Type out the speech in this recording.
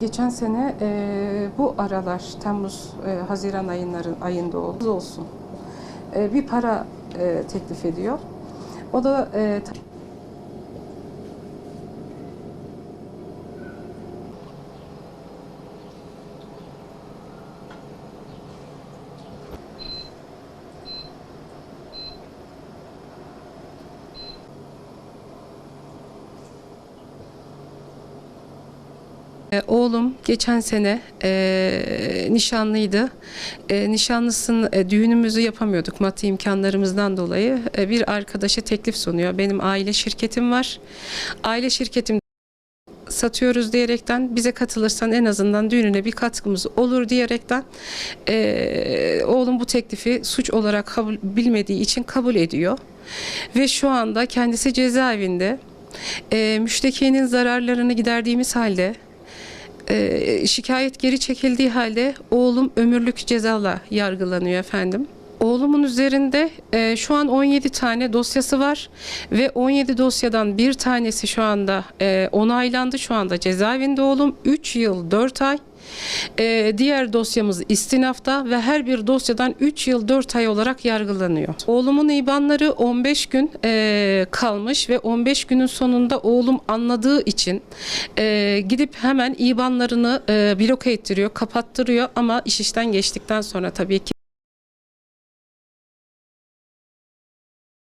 Geçen sene e, bu aralar Temmuz, e, Haziran ayınların ayında oldu olsun. E, bir para e, teklif ediyor. O da e, Oğlum geçen sene e, nişanlıydı. E, nişanlısının e, düğünümüzü yapamıyorduk maddi imkanlarımızdan dolayı. E, bir arkadaşa teklif sunuyor. Benim aile şirketim var. Aile şirketim satıyoruz diyerekten bize katılırsan en azından düğününe bir katkımız olur diyerekten e, oğlum bu teklifi suç olarak kabul bilmediği için kabul ediyor. Ve şu anda kendisi cezaevinde. E, müştekinin zararlarını giderdiğimiz halde e, şikayet geri çekildiği halde oğlum ömürlük cezala yargılanıyor efendim. Oğlumun üzerinde e, şu an 17 tane dosyası var ve 17 dosyadan bir tanesi şu anda e, onaylandı. Şu anda cezaevinde oğlum 3 yıl 4 ay. E, diğer dosyamız istinafta ve her bir dosyadan 3 yıl 4 ay olarak yargılanıyor. Oğlumun ibanları 15 gün e, kalmış ve 15 günün sonunda oğlum anladığı için e, gidip hemen ibanlarını e, bloke ettiriyor, kapattırıyor ama iş işten geçtikten sonra tabii ki